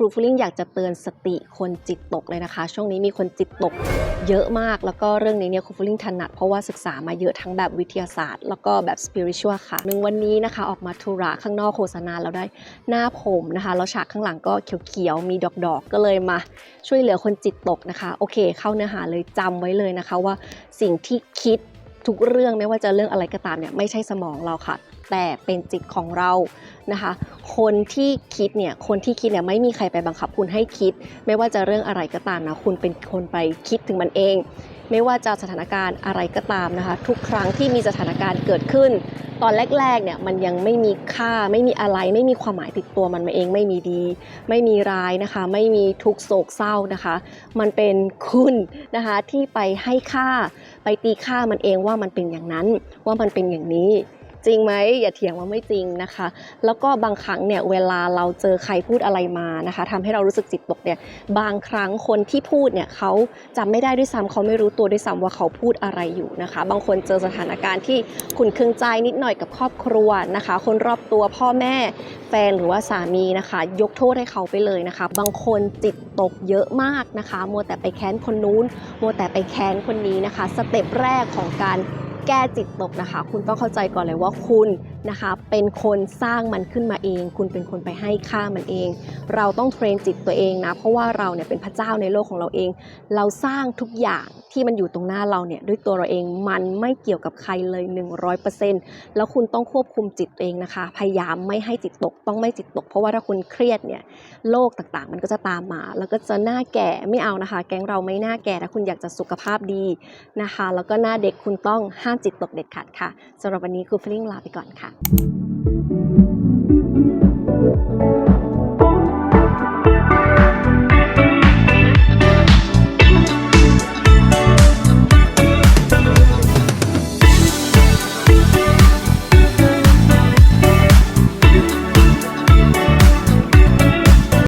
รูฟูลิ่งอยากจะเตือนสติคนจิตตกเลยนะคะ ช่วงนี้มีคนจิตตกเยอะมาก แล้วก็เรื่องนี้เนี่ยครูฟูลิ่งถนัดเพราะว่าศึกษามาเยอะทั้งแบบวิทยาศาสตร์ แล้วก็แบบสปิริชวลค่ะหนึ่งวันนี้นะคะออกมาธุระข้างนอกโฆษณาแล้วได้หน้าผมนะคะแล้วฉากข้างหลังก็เขียวๆมีดอกๆก็เลยมา ช่วยเหลือคนจิตตกนะคะ โอเค เข้าเนื้อหาเลยจำไว้เลยนะคะว่าสิ่งที่คิดทุกเรื่องไม่ว่าจะเรื่องอะไรก็ตามเนี่ยไม่ใช่สมองเราค่ะ แต่เป็นจิตของเรานะคะ คนที่คิดเนี่ยคนที่คิดเนี่ยไม่มีใครไปบังคับคุณให้คิด ไม่ว่าจะเรื่องอะไรก็ตามนะคุณเป็นคนไปคิดถึงมันเอง ไม่ว่าจะสถานการณ์อะไรก็ตามนะคะ ทุกครั้งที่มีสถานการณ์เกิดขึ้น ตอนแรกๆเนี่ยมันยังไม่มีค่าไม่มีอะไร ไม่มีความหมายติดตัวมันมาเอง ไม่มีดี ไม่มีร้ายนะคะ ไม่มีทุกโศกเศร้านะคะ มันเป็นคุณนะคะที่ไปให้ค่าไปตีค่ามันเองว่ามันเป็นอย่างนั้นว่ามันเป็นอย่างนี้ จริงไหมอย่าเถียงว่าไม่จริงนะคะ แล้วก็บางครั้งเนี่ยเวลาเราเจอใครพูดอะไรมานะคะทำให้เรารู้สึกจิตตกเนี่ยบางครั้งคนที่พูดเนี่ยเขาจำไม่ได้ด้วยซ้ำเขาไม่รู้ตัวด้วยซ้ำว่าเขาพูดอะไรอยู่นะคะ บางคนเจอสถานการณ์ที่ขุนเคืองใจนิดหน่อยกับครอบครัวนะคะ คนรอบตัวพ่อแม่แฟนหรือว่าสามีนะคะ ยกโทษให้เขาไปเลยนะคะ บางคนจิตตกเยอะมากนะคะ มัวแต่ไปแค้นคนนู้น มัวแต่ไปแค้นคนนี้นะคะ สเต็ปแรกของการ แก้จิตตกนะคะ คุณต้องเข้าใจก่อนเลยว่าคุณนะคะ เป็นคนสร้างมันขึ้นมาเอง คุณเป็นคนไปให้ค่ามันเอง เราต้องเทรนจิตตัวเองนะ เพราะว่าเราเนี่ยเป็นพระเจ้าในโลกของเราเอง เราสร้างทุกอย่างที่มันอยู่ตรงหน้าเราเนี่ยด้วยตัวเราเองมันไม่เกี่ยวกับใครเลย 100%แล้วคุณต้องควบคุมจิตตัวเองนะคะ พยายามไม่ให้จิตตกต้องไม่จิตตก เพราะว่าถ้าคุณเครียดเนี่ยโรคต่างๆ มันก็จะตามมา แล้วก็จะหน้าแก่ไม่เอานะคะ แก๊งเราไม่หน้าแก่ถ้าคุณอยากจะสุขภาพดีนะคะ แล้วก็หน้าเด็กคุณต้องห้ามจิตตกเด็ดขาดค่ะสำหรับวันนี้ครูฟลิงลาไปก่อนค่ะ